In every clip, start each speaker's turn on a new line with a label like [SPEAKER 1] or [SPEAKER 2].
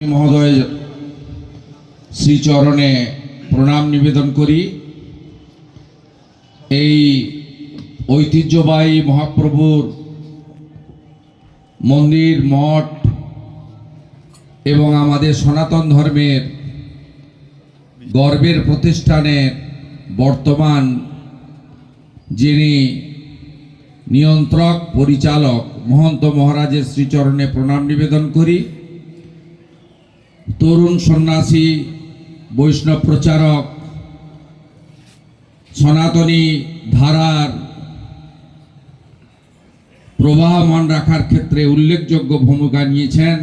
[SPEAKER 1] মহোদয়, শ্রীচরণে প্রণাম নিবেদন করি। এই ঐতিহ্যবাহী মহাপ্রভুর মন্দির, মঠ এবং আমাদের সনাতন ধর্মের গর্বের প্রতিষ্ঠানের বর্তমান যিনি নিয়ন্ত্রক, পরিচালক মহন্ত মহারাজের শ্রীচরণে প্রণাম নিবেদন করি। তরুণ সন্ন্যাসী, বৈষ্ণব প্রচারক, সনাতনী ধারার প্রবাহমান রাখার ক্ষেত্রে উল্লেখযোগ্য ভূমিকা নিয়েছেন।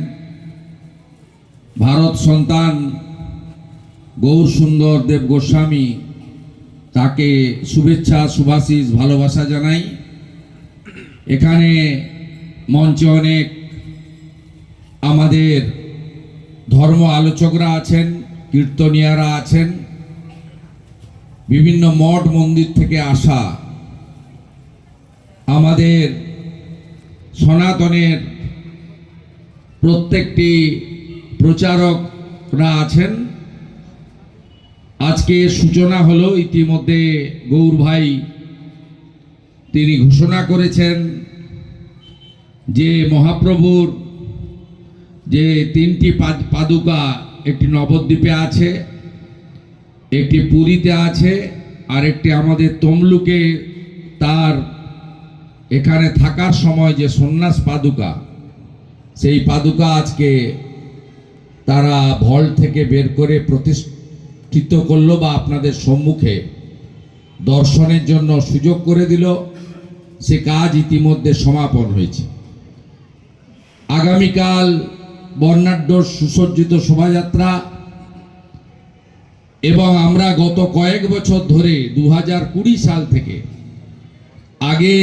[SPEAKER 1] ভারত সন্তান গৌর সুন্দর দেব গোস্বামী, তাকে শুভেচ্ছা, শুভাশিস, ভালোবাসা জানাই। এখানে মঞ্চে অনেক আমাদের ধর্ম আলোচকরা আছেন, কীর্তনিয়ারা আছেন, বিভিন্ন মঠ মন্দির থেকে আসা আমাদের সনাতনের প্রত্যেকটি প্রচারকরা আছেন। আজকে সূচনা হলো, ইতিমধ্যে গৌর ভাই তিনি ঘোষণা করেছেন যে মহাপ্রভুর যে তিনটি পাদ- পাদুকা, একটি নবদ্বীপে আছে, একটি পুরীতে আছে, আর একটি আমাদের তমলুকে তার এখানে থাকার সময় যে সন্ন্যাস পাদুকা, সেই পাদুকা আজকে তারা ভল থেকে বের করে প্রতিষ্ঠিত করল বা আপনাদের সম্মুখে দর্শনের জন্য সুযোগ করে দিল। সে কাজ ইতিমধ্যে সমাপন হয়েছে। আগামীকাল বর্ণাঢ্য সুসজ্জিত শোভাযাত্রা এবং আমরা গত কয়েক বছর ধরে দু সাল থেকে আগে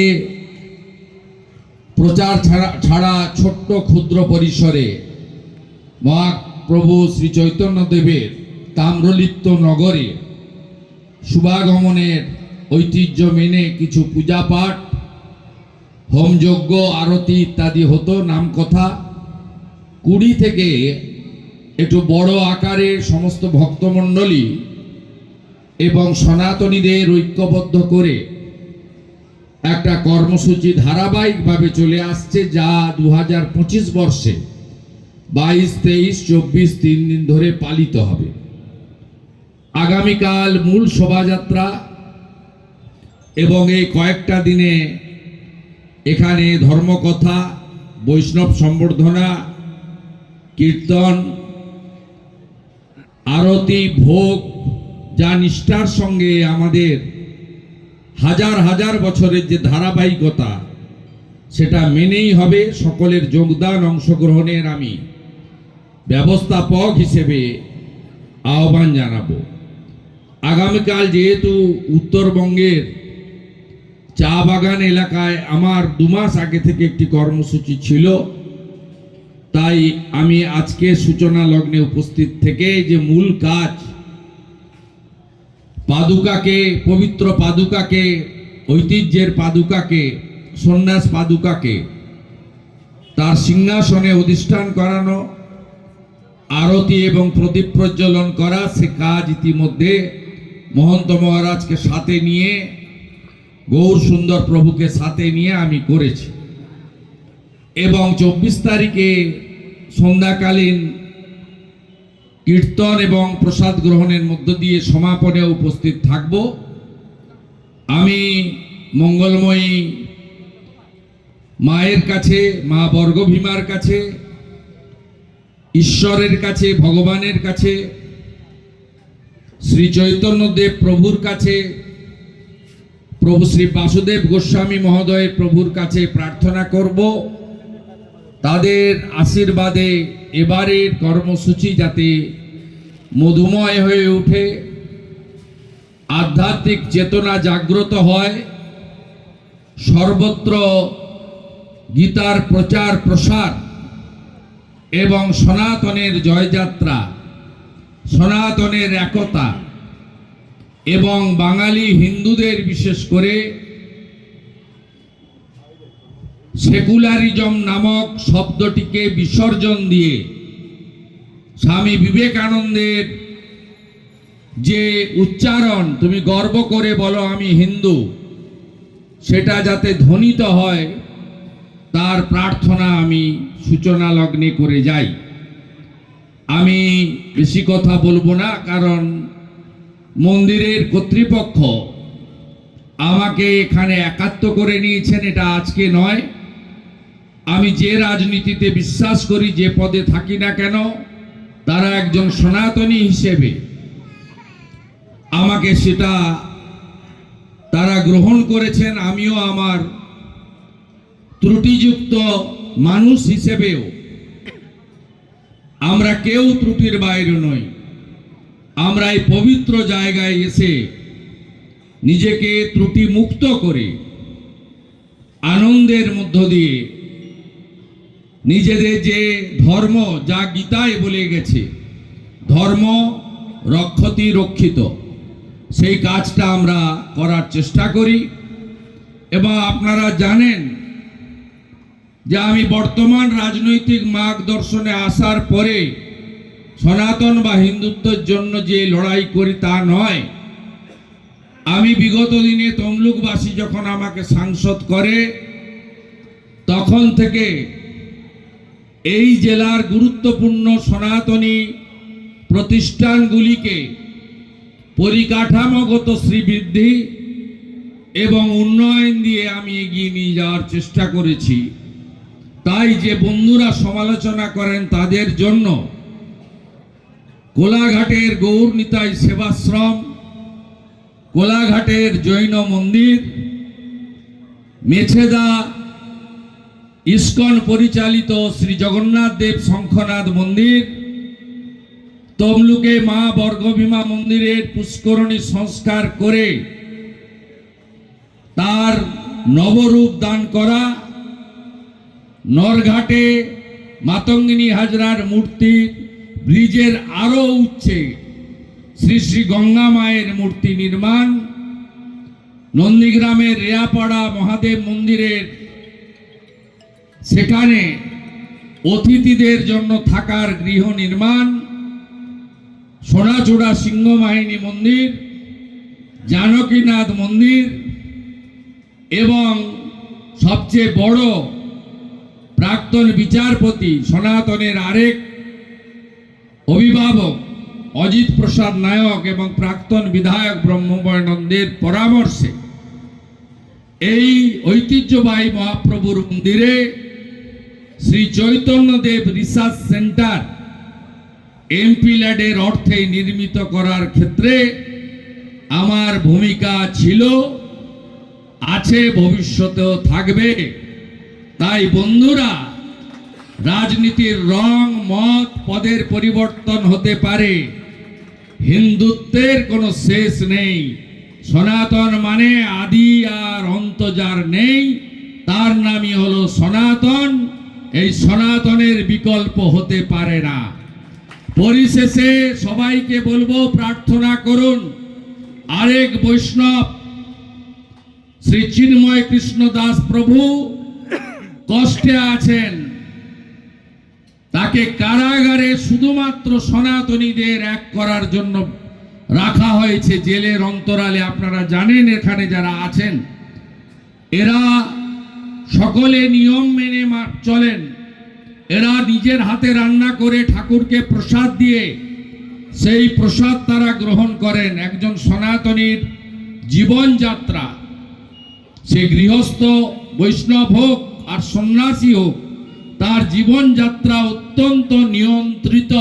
[SPEAKER 1] প্রচার ছাড়া ছাড়া ছোট্ট ক্ষুদ্র পরিসরে মহাপ্রভু শ্রী চৈতন্যদেবের তাম্রলিপ্ত নগরে শুভাগমনের ঐতিহ্য মেনে কিছু পূজা পাঠ হোমযজ্ঞ, আরতি ইত্যাদি হতো নাম কথা কুড়ি থেকে একটু বড় আকারে সমস্ত ভক্তমণ্ডলী এবং সনাতনীদের ঐক্যবদ্ধ করে একটা কর্মসূচি ধারাবাহিকভাবে চলে আসছে যা দু হাজার পঁচিশ বর্ষে বাইশ, তেইশ, চব্বিশ তিন দিন ধরে পালিত হবে। আগামীকাল মূল শোভাযাত্রা এবং এই কয়েকটা দিনে এখানে ধর্মকথা, বৈষ্ণব সম্বর্ধনা কীর্তন, আরতি, ভোগ, যা নিষ্ঠার সঙ্গে আমাদের হাজার হাজার বছরের যে ধারাবাহিকতা, সেটা মেনেই হবে, সকলের যোগদান অংশগ্রহণের আমি ব্যবস্থাপক হিসেবে আহ্বান জানাব। আগামীকাল যেহেতু উত্তরবঙ্গের চা বাগান এলাকায় আমার দুমাস আগে থেকে একটি কর্মসূচি ছিল তাই আমি আজকে সূচনা লগ্নে উপস্থিত থেকে যে মূল কাজ, পাদুকাকে, পবিত্র পাদুকাকে, ঐতিহ্যের পাদুকাকে, সন্ন্যাস পাদুকাকে, তার সিংহাসনে অধিষ্ঠান করানো, আরতি এবং প্রদীপ প্রজ্বলন করা, সে কাজ ইতিমধ্যে মহন্ত মহারাজকে সাথে নিয়ে, গৌর সুন্দর প্রভুকে সাথে নিয়ে আমি করেছি। এবং চব্বিশ তারিখে সন্ধ্যাকালীন কীর্তন এবং প্রসাদ গ্রহণের মধ্য দিয়ে সমাপনে উপস্থিত থাকব। আমি মঙ্গলময়ী মায়ের কাছে, মা বর্গভীমার কাছে, ঈশ্বরের কাছে, ভগবানের কাছে, শ্রী চৈতন্যদেব প্রভুর কাছে, প্রভু শ্রী বাসুদেব গোস্বামী মহোদয়ের প্রভুর কাছে প্রার্থনা করব। তাদের আশীর্বাদে এবারের কর্মসূচি যাতে মধুময় হয়ে ওঠে আধ্যাত্মিক চেতনা জাগ্রত হয়, সর্বত্র গীতার প্রচার প্রসার এবং সনাতনের জয়যাত্রা, সনাতনের একতা এবং বাঙালি হিন্দুদের বিশেষ করে সেকুলারিজম নামক শব্দটিকে বিসর্জন দিয়ে স্বামী বিবেকানন্দের যে উচ্চারণ, তুমি গর্ব করে বলো আমি হিন্দু, সেটা যাতে ধ্বনিত হয়, তার প্রার্থনা আমি সূচনা লগ্নে করে যাই। আমি বেশি কথা বলব না, কারণ মন্দিরের কর্তৃপক্ষ আমাকে এখানে একাত্ম করে নিয়েছেন, এটা আজকে নয়। আমি যে রাজনীতিতে বিশ্বাস করি, যে পদে থাকি না কেন, তারা একজন সনাতনী হিসেবে আমাকে সেটা তারা গ্রহণ করেছেন। আমিও আমার ত্রুটিযুক্ত মানুষ হিসেবেও। আমরা কেউ ত্রুটির বাইরে নই। আমরা এই পবিত্র জায়গায় এসে নিজেকে ত্রুটি মুক্ত করে আনন্দের মধ্য দিয়ে নিজেদের যে ধর্ম যা গীতায় বলে গেছে, ধর্ম রক্ষতি রক্ষিত। সেই কাজটা আমরা করার চেষ্টা করি। এবং আপনারা জানেন যে আমি বর্তমান রাজনৈতিক মার্গদর্শনে আসার পরে সনাতন বা হিন্দুত্বের জন্য যে লড়াই করি তা নয়। আমি বিগত দিনে তমলুকবাসী যখন আমাকে সাংসদ করে, তখন থেকে এই জেলার গুরুত্বপূর্ণ সনাতনী প্রতিষ্ঠানগুলিকে পরিকাঠামোগত শ্রীবৃদ্ধি এবং উন্নয়ন দিয়ে আমি এগিয়ে নিয়ে যাওয়ার চেষ্টা করেছি। তাই যে বন্ধুরা সমালোচনা করেন তাদের জন্য কোলাঘাটের গৌর নিতাই সেবাশ্রম, কোলাঘাটের জৈন মন্দির, মেছেদা ইস্কন পরিচালিত শ্রী জগন্নাথ দেব শঙ্খনাথ মন্দির, তমলুকে মা বর্গভীমা মন্দিরের পুষ্করণী সংস্কার করে তার নবরূপ দান করা, নরঘাটে মাতঙ্গিনী হাজরার মূর্তি, ব্রিজের আরও উচ্ছে শ্রী শ্রী গঙ্গা মায়ের মূর্তি নির্মাণ, নন্দীগ্রামের রেয়াপাড়া মহাদেব মন্দিরের সেখানে অতিথিদের জন্য থাকার গৃহ নির্মাণ সোনাচূড়া সিংহবাহিনী মন্দির, জানকীনাথ মন্দির এবং সবচেয়ে বড় প্রাক্তন বিচারপতি সনাতনের আরেক অভিভাবক অজিত প্রসাদ নায়ক এবং প্রাক্তন বিধায়ক ব্রহ্মবয়নন্দের পরামর্শে এই ঐতিহ্যবাহী মহাপ্রভুর মন্দিরে Shri Chaitanyadev research centre MP ল্যাডের অর্থে নির্মিত করার ক্ষেত্রে আমার ভূমিকা ছিল, আছে, ভবিষ্যতেও থাকবে। তাই বন্ধুরা, রাজনীতির রং, মত, পদের পরিবর্তন হতে পারে। হিন্দুত্বের কোনো শেষ নেই। সনাতন মানে আদি আর অন্ত যার নেই। তার নামই হলো সনাতন। এই সনাতনের বিকল্প হতে পারে না। পরিশেষে সবাইকে বলব, প্রার্থনা করুন। আরেক বৈষ্ণব, শ্রী চিন্ময় কৃষ্ণ দাস প্রভু কষ্টে আছেন। তাকে কারাগারে শুধুমাত্র সনাতনীদের এক করার জন্য রাখা হয়েছে। জেলের অন্তরালে আপনারা জানেন, এখানে যারা আছেন, এরা সকলে নিয়ম মেনে চলেন। এরা নিজের হাতে রান্না করে ঠাকুরকে প্রসাদ দিয়ে, সেই প্রসাদ তারা গ্রহণ করেন। একজন সনাতনীর জীবনযাত্রা। সে গৃহস্থ, বৈষ্ণব হোক আর সন্ন্যাসী হোক, তার জীবনযাত্রা অত্যন্ত নিয়ন্ত্রিত।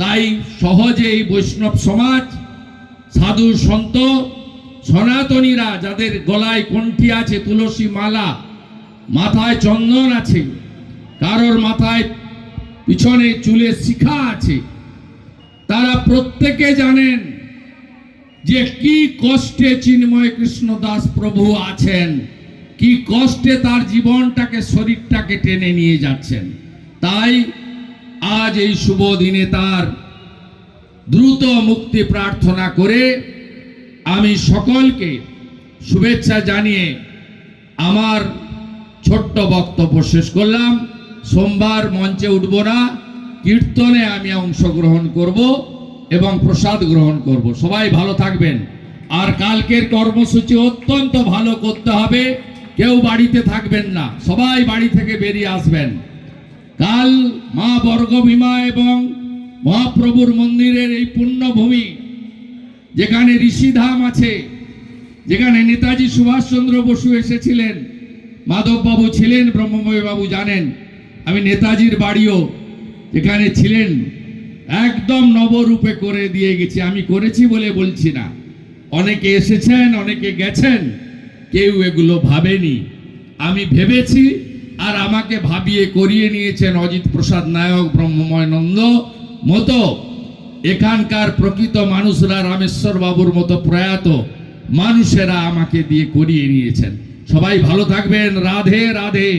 [SPEAKER 1] তাই সহজে এই বৈষ্ণব সমাজ, সাধু সন্ত, সনাতনীরা যাদের গলায় কণ্ঠি আছে, তুলসী মালা মাথায় চন্দন আছে, কারোর মাথায় পিছনে চুলে শিখা আছে। তারা প্রত্যেকে জানেন যে কি কষ্টে চিন্ময় কৃষ্ণ দাস প্রভু আছেন, কি কষ্টে তার জীবনটাকে, শরীরটাকে টেনে নিয়ে যাচ্ছেন। তাই আজ এই শুভ দিনে তার দ্রুত মুক্তি প্রার্থনা করে আমি সকলকে শুভেচ্ছা জানিয়ে আমার ছোট্ট বক্তব্য শেষ করলাম। সোমবার মঞ্চে উঠব না। কীর্তনে আমি অংশগ্রহণ করব এবং প্রসাদ গ্রহণ করব। সবাই ভালো থাকবেন। আর কালকের কর্মসূচি অত্যন্ত ভালো করতে হবে। কেউ বাড়িতে থাকবেন না। সবাই বাড়ি থেকে বেরিয়ে আসবেন। কাল মা বর্গভীমা এবং মহাপ্রভুর মন্দিরের এই পুণ্যভূমি, যেখানে ঋষিধাম আছে, যেখানে নেতাজি সুভাষচন্দ্র বসু এসেছিলেন মাধববাবু ছিলেন ব্রহ্মময় বাবু জানেন। আমি নেতাজির বাড়িও যেখানে ছিলেন, একদম নবরূপে করে দিয়ে গেছি। আমি করেছি বলে বলছি না। অনেকে এসেছেন, অনেকে গেছেন, কেউ এগুলো ভাবেনি। আমি ভেবেছি আর আমাকে ভাবিয়ে করিয়ে নিয়েছেন অজিত প্রসাদ নায়ক, ব্রহ্মময় নন্দ মতো। এখানকার প্রকৃত মানুষরা রামেশ্বর বাবুর মতো প্রয়াত মানুষেরা আমাকে দিয়ে করিয়ে নিয়েছেন। সবাই ভালো থাকবেন। রাধে রাধে।